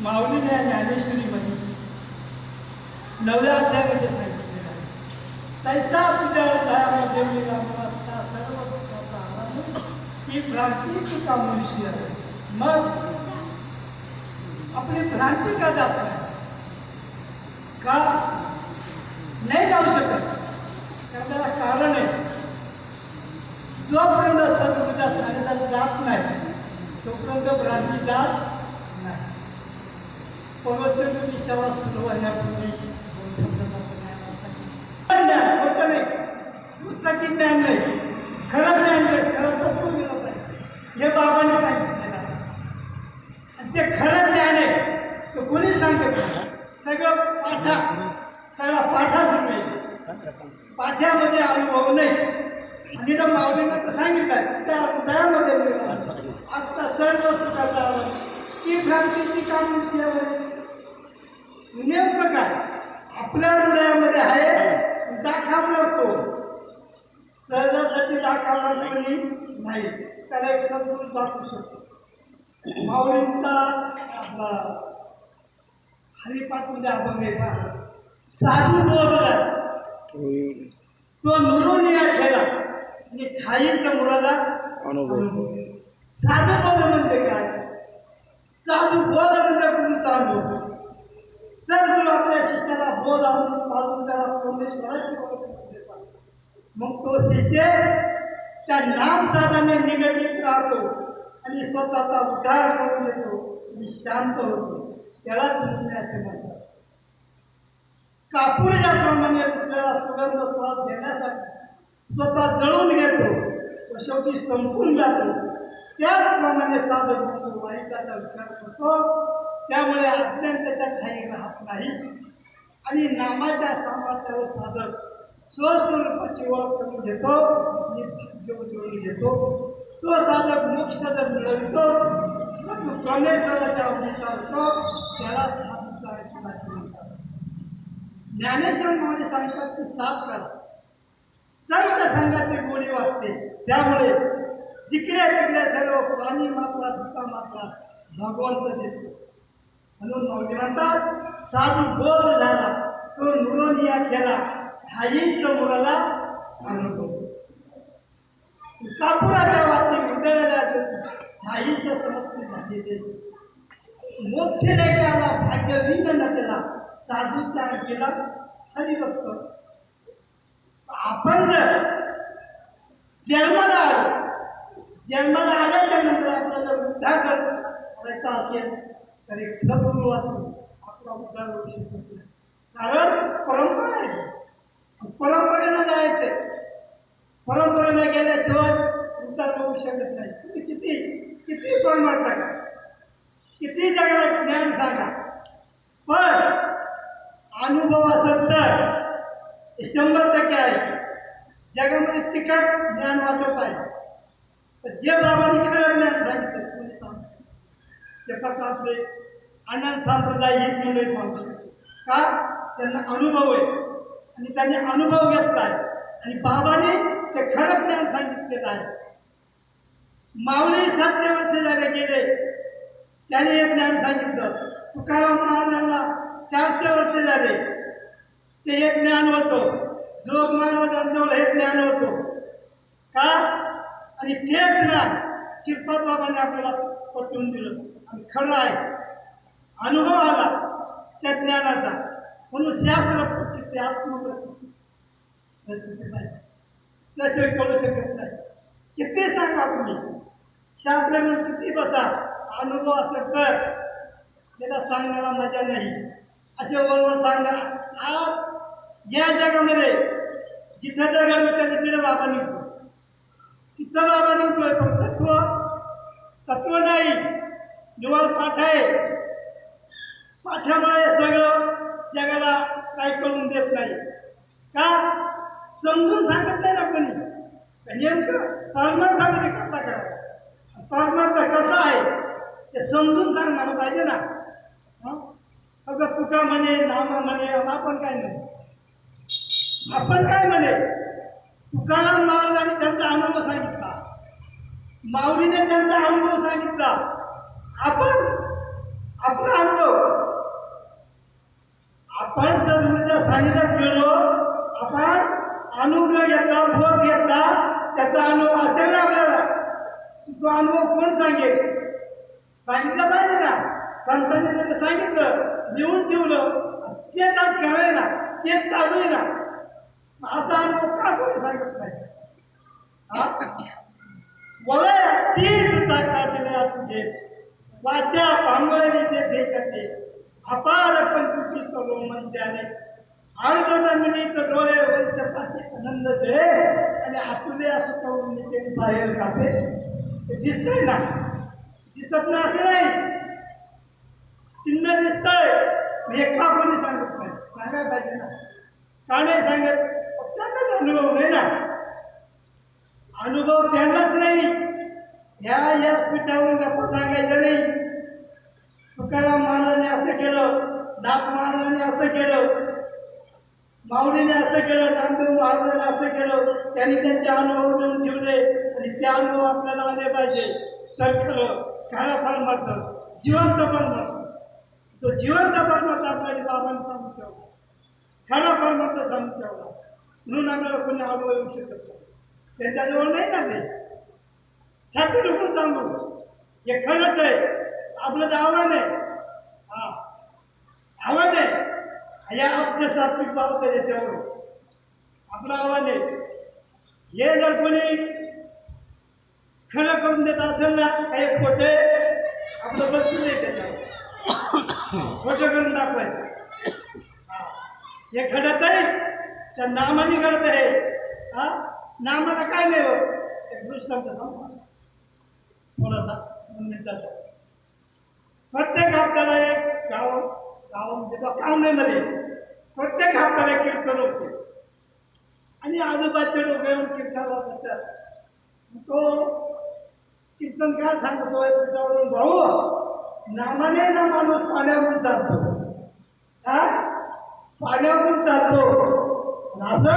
माऊलीने या ज्ञानेश्वरीमध्ये नवव्या अध्यायामध्ये सांगितलेलं आहे. तैसा तुझ्या हृदयामध्ये मिळाला असता सर्व सुखाचा आनंद ही भ्रांती तुका मनुष्य मग आपली भ्रांती का जात नाही? का? नाही जाऊ शकत. कारण त्याला कारण आहे. जोपर्यंत सर्व तुझ्या सांगितलं जात नाही तोपर्यंत भ्रांती जात प्रवचन दिशावा सुरू होण्यापूर्वी ज्ञान खोटं नाही पुस्तकी ज्ञान नाही. खरं ज्ञान नाही. खरं तत्व दिलं पाहिजे. हे बाबांनी सांगितलेलं आहे. जे खरं ज्ञान आहे ते कोणी सांगत नाही. सगळं पाठा. सगळा पाठा पाठ्यामध्ये अनुभव नाही. आणि माऊलीनं तर सांगितलं त्या हृदयामध्ये असता सर्व सुखाचा आनंद भ्रांतीची काम विषयावर नेमकं काय आपल्या हृदयामध्ये आहे दाखवणार तो सहजासाठी दाखवणार कोणी नाही. त्याला एक सद्गुरू दाखवू शकतो. माऊलींचा आपला हरिपाठमध्ये अभंग पहा. साधू बोलला तो नुरुनिया ठेला. आणि ठाईचा मुलाला अनुभव. साधू बोध म्हणजे काय? साधू बोध म्हणजे गुरुचा अनुभव. सद्गुरू आपल्या शिष्याला बोध आणून पाजून त्याला परमेश्वराची ओळख करून देतात. मग तो शिष्य त्या नाम साधने निगडीत राहतो आणि स्वतःचा उद्धार करून देतो आणि शांत होतो. त्यालाच मुक्ती असे म्हणतात कापूर ज्याप्रमाणे दुसऱ्याला सुगंध स्वाद देण्यासाठी स्वतः जळून घेतो व शेवटी संपून जातो. त्याचप्रमाणे साधक म्हणतो वाईटाचा विचार करतो त्यामुळे अज्ञान त्याच्या ठाई राहत नाही. आणि नामाच्या सामर्थ्यावर साधक स्वस्वरूपाची ओळख करून घेतो आणि भाग्य घेतो. तो साधक मोक्ष जर मिळवितो मग तो होतो त्याला साधूचा असे म्हणतात. ज्ञानेश्वर महाराज सांगतात की साथ करा संत संघाची गोडी वाटते. त्यामुळे जिकड्या तिकड्या सर्व प्राणी मात्रा धुका मात्रा भगवंत दिसतो. म्हणून मौली म्हणतात साधू बोध झाला तो नुरोनिया ठेला ठाईच्या मुलाला अनुभव. कापुराच्या वाती उजळल्या ठाईचं समर्पण झालेले. मोक्ष लेखाला भाग्य विन केला साधूचा केला हरिभक्त. आपण जर जन्माला आलो जन्माला आल्याच्यानंतर आपल्याला उद्धार करायचा असेल तर एक सद्गुरू वाचून आपला उद्धार होऊ नाही. कारण परंपरा आहे. परंपरेनं जायचं परंपरेनं गेल्याशिवाय उद्धार होऊ शकत नाही. तुम्ही किती किती प्रमाण टाका. किती जगात ज्ञान सांगा. पण अनुभव तर हे शंभर टक्के आहे. जगामध्ये चिकट ज्ञान वाटत आहे. तर जे बाबांनी खरं ज्ञान सांगितलं तुम्ही सांगतो ते फक्त आपले. आनंद संप्रदाय हीच मंडळी म्हणजे सांगू शकते का? त्यांना अनुभव आहे. आणि त्यांनी अनुभव घेतला आहे. आणि बाबाने ते खरं ज्ञान सांगितलेलं आहे. माऊली सातशे वर्ष झाले गेले. त्याने हे ज्ञान सांगितलं. तुकाराम महाराजांना चारशे वर्ष झाले. ते हे ज्ञान होतं. जोग महाराजांजवळ हे ज्ञान होतं. का? आणि तेच ना श्रीपाद बाबांनी आपल्याला पटवून दिलं. आणि खरं आहे अनुभव आला त्या ज्ञानाचा. म्हणून शास्त्र प्रचिती आत्मप्रचिती प्रचिती पाहिजे त्याशिवाय कळू शकत नाही. किती सांगा तुम्ही? शास्त्रानं किती बसा अनुभव असं कर. त्याला सांगण्याला मजा नाही. असे वरवर सांगणार आज या जगामध्ये जिथं दगड विचार तिकडे बाबा निघतो. तिथं बाबा निघतोय फक्त तत्व नाही. निवड पाठ आहे. पाठामुळे सगळं जगाला काय करून देत नाही. का? समजून सांगत नाही ना कोणी. नेमकं परमार्थामध्ये म्हणजे कसा करावा? परमार्थ कसा आहे? ते समजून सांगणार पाहिजे ना. अगं तुका म्हणे नामा म्हणे आपण काय म्हणे? आपण काय म्हणे? तुकाराम महाराजांनी त्यांचा अनुभव सांगितला. माऊलीने त्यांचा अनुभव सांगितला. आपण आपला अनुभव. आपण सद्गुरूच्या सानिध्यात गेलो आपण अनुभव घेतला बोध घेतला त्याचा अनुभव असेल ना आपल्याला? तो अनुभव कोण सांगेल? सांगितला पाहिजे ना. संतांनी त्याचं सांगितलं लिहून ठेवलं. तेच आज करायला ना तेच चालू आहे ना असा अनुभव का कोणी सांगत नाही? हा? वलयाची चाकाटल्या तुझे वाचा पांगळणे जे भेटते अपार पंचुकी करो मंचाने. अर्ध नंदिनीत डोळे वर्षपाती आनंद दे आणि आतुले असं करून ते बाहेर कापे ते दिसतंय ना? दिसत ना असं नाही. चिन्ह दिसतंय. हे का कोणी सांगत नाही. सांगायला पाहिजे ना. का नाही सांगत? त्यांनाच अनुभव नाही ना? अनुभव त्यांनाच नाही. ह्या यासपीठावरून गप्पा सांगायचं नाही. तुकाराम महाराजांनी असं केलं दात महाराजांनी असं केलं माऊलीने असं केलं नामदेव महाराजांनी असं केलं त्यांनी त्यांचे अनुभव देऊन ठेवले आणि ते अनुभव आपल्याला आले पाहिजे. तर खरं खरा परमार्थ जिवंत परमार्थ. तो जिवंत परमार्थ आपल्याला बाबांनी सांगून ठेवला. खरा परमार्थ सांगून ठेवला. म्हणून आपल्याला कोणी अनुभव येऊ शकत नाही. त्यांच्याजवळ नाही ना ते छाती डुकून सांगू हे खरंच आहे. आपलं तर आव्हान आहे. हा. आव्हान आहे. या अष्टसात्विक भाव तर त्याच्यावर आपलं आव्हान आहे. हे जर कोणी खरं करून देत असेल ना काही खोटे आपलं लक्ष नाही त्याच्यावर. खोटं करून दाखवायचं. हा. हे घडत आहे. त्या नामाने घडत आहे. हा. नामाला काय नाही होत. एक दृष्टांत सांगू थोडासा दोन मिनिटाचा. प्रत्येक हप्त्याला एक गाव गाव म्हणजे बा कावणेमध्ये प्रत्येक हप्त्याला कीर्तन होते. आणि आजूबाजूचे लोक येऊन कीर्तन होत असतात. मग तो कीर्तनकार सांगतो? स्पीठावरून भाऊ नामाने ना माणूस पाण्यावरून चालतो. हा? पाण्यावरून चालतो. आणि असं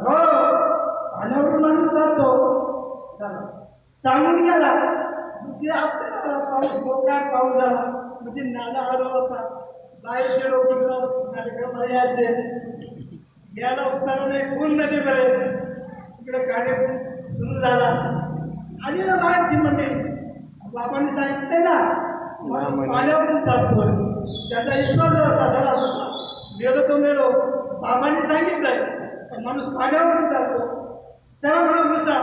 हो. चालतो चला. सांगून गेला. दुसऱ्या पाऊस मोकार पाऊस झाला. म्हणजे नाला आलो होता. बाहेरचे लोक इकडं कार्यक्रमाला यायचे याला उत्तर नाही पूर्ण नदी बरे इकडे कार्यक्रम सुरू झाला. आणि बाहेरची मंडळी. बाबांनी सांगितले ना. पाण्यावरून चालतो त्याचा विश्वास होता चला मेलो तो मेलो. बाबांनी सांगितलंय. तर माणूस पाण्यावरून चालतो. चला म्हणून मुसा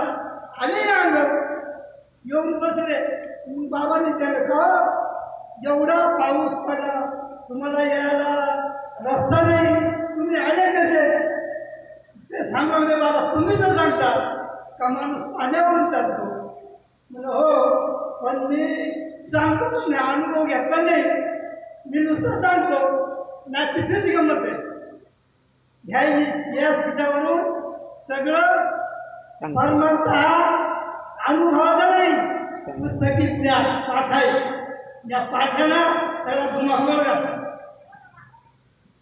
आणि अंग येऊन बसले. मग बाबांनी त्याला का एवढा पाऊस पडला तुम्हाला यायला रस्ता नाही. तुम्ही आले कसे? ते सांगवले बाबा तुम्ही जर सांगता का माणूस पाण्यावरून चालतो? म्हणलं हो पण मी सांगतो तुम्ही अनुभव घेतला नाही. मी नुसतं सांगतो. ना चिठ्ठीच गमत आहे. ह्या या पिठावरून सगळं परमार्थ हा अनुभवाचा नाही. पुस्तकी ज्ञान पाठ आहे या पाठाला सगळा धुमाकूळ घातला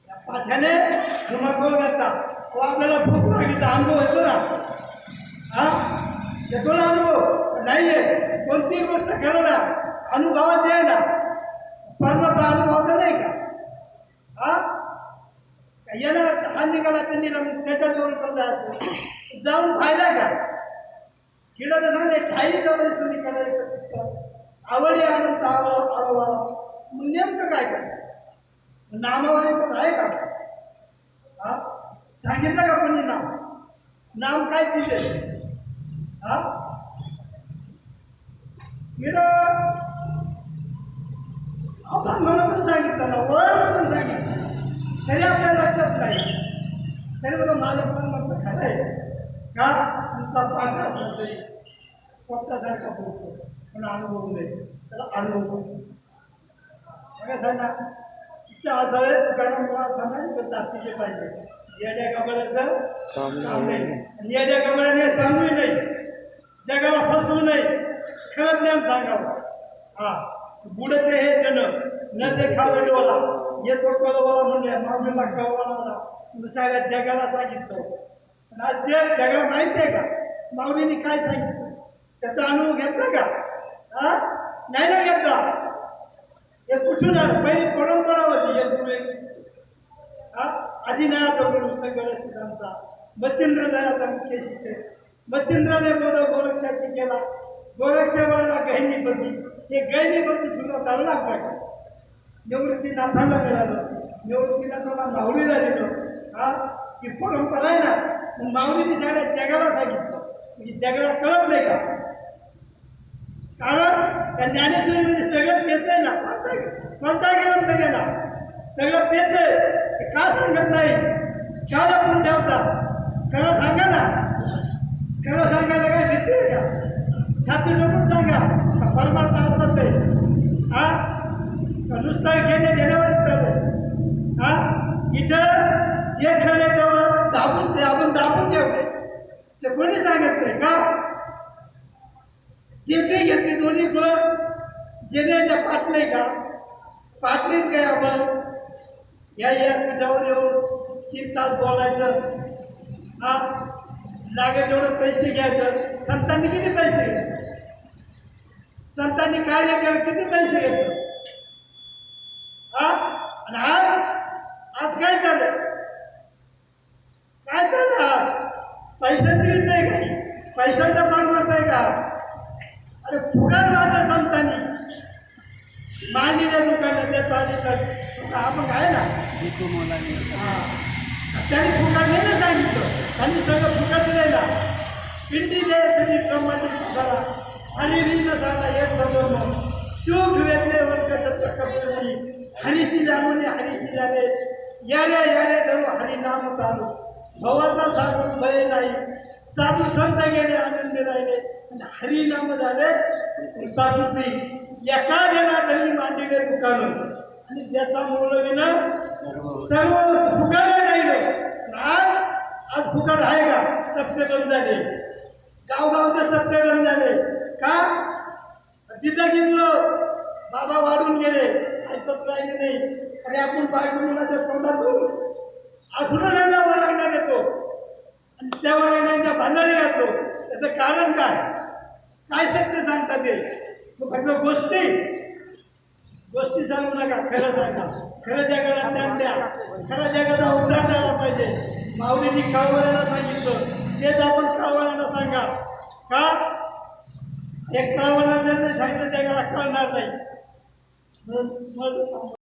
या पाठाने धुमाकूळ घातला तो आपल्याला लागली तर अनुभव येतो ना. हा? येतो ना अनुभव? नाही आहे कोणतीही गोष्ट खरं ना अनुभवाची आहे ना. परमार्थ अनुभवाचा नाही का? हा? येणार. हा निघाला ते निघाला त्याच्याजवळ पण जायचं. जाऊन फायदा का किडा तर ठाई जवळ तुम्ही करायचं चित्त आवडी आनंद आवड आळवा मग नेमकं काय करायचं नामावर आहे का? हा? सांगितलं का कोणी नाम? नाम काय चीज आहे हा? किडा? आपण म्हणून सांगितलं ना वळणमधून सांगितलं. तरी आपल्याला लक्षात नाही. तरी बघा माझं पण म्हणतं खरं आहे. का? नुसता पांढरा तरी पोपटासारखा बोलतो. पण अनुभव नाही. त्याला अनुभव बघा सांगा इतकं असावे कारण मला सांगायचं जातीचे पाहिजे. येड्या कपड्याचं काम नाही. आणि येड्या कपड्याने सांगू नाही जगाला फसवू नाही खरं ज्ञान सांगावं. हा. बुडते हे जण न ते खावं डोळा येतो कळवाला म्हणले मामीला कळवाला सगळ्या जगाला सांगितलं. राज्य त्याला जगाला माहिती आहे का? माऊलीने काय सांगितलं? त्याचा अनुभव घेतला का? हा? नाही ना घेतला. हे कुठून आलं? पहिली परंपरा होती हे पुढे. हा? आदिनाथ म्हणून सगळं सिद्धांचा मच्छिंद्र दयाचा मुख्य शिष्य मच्छिंद्राने बोध गोरक्षाची केला. गोरक्षेवाला गहिनी बदली हे गहिनी बसून सुरुवात चालू लागला. का निवृत्ती मिळालं. निवृत्तीला त्याला माऊलीला दिलं. हा? ही परंपरा आहे ना माऊलीने सगळ्या जगाला सांगितलं म्हणजे जगाला कळत नाही का? कारण त्या ज्ञानेश्वरीमध्ये सगळं तेच आहे ना. कोणता पंचा ग्रंथ गेला सगळं तेच आहे. ते का सांगत नाही? का लपून ठेवता. खरं सांगा ना. खरं सांगायला काय भीती आहे का? छात्र नको सांगा. परमार्थ असत आहे. हा? नुसतं घेणे देण्यावरच कोणी सांगत नाही का? येते येते दोन्ही फळं येण्याच्या पाठ नाही का? पाटलीत काय आपण? या व्यासपीठावर येऊन तीन तास बोलायचं. हा? लागेल तेवढं पैसे घ्यायचं. संतांनी किती पैसे? घेतले संतांनी कार्य केलं किती पैसे घेतले? हा? आणि आज? आज काय झालं? काय चाललं आज? पैशाची रीत नाही का? पैशाचा परवडत म्हणताय का? अरे फुगार वाटलं संतांनी. मांडीला दुकानात पाणीचा आपण काय ना? हा. त्यांनी फुकार नाही ना सांगितलं. त्यांनी सगळं फुकार दिलंय ना. पिंडी दे तुझी ब्रह्मांडी सारा आणि रीन सारा एक भगवन शिव वेदने वर्ग तत्व कपडी हरीशी जाणून हरीशी जाणे. यारे यारे धरू हरी नाम चालू. भवाचा सागर भय नाही. साधू संत गेले आनंद राहिले. आणि हरी नाम झाले. कृताकृती एका जणा नाही मांडले दुकान आणि ज्याचा मौलवीनं सर्व फुकट राहिलं आज आज फुकट आहे का? सत्यगम झाले. गावगावचे सत्यगम झाले. का? मुलं बाबा वाढून गेले. ऐकत राहिले नाही. आणि आपण बायको मुलाच्या तोंडातून असून लागण्यात येतो. आणि त्या वर्गाच्या भांडारी घालतो त्याचं कारण काय? काय सत्य सांगतात ते फक्त गोष्टी. गोष्टी सांगू नका. खरं सांगा. खरं जगाला ज्ञान द्या. खरं जगाचा उद्धार झाला पाहिजे. माऊलींनी काळवळ्याला सांगितलं. तेच आपण काळवळ्याला सांगा. का? एक काळवळा नाही सांगितलं जगाला कळणार नाही. मग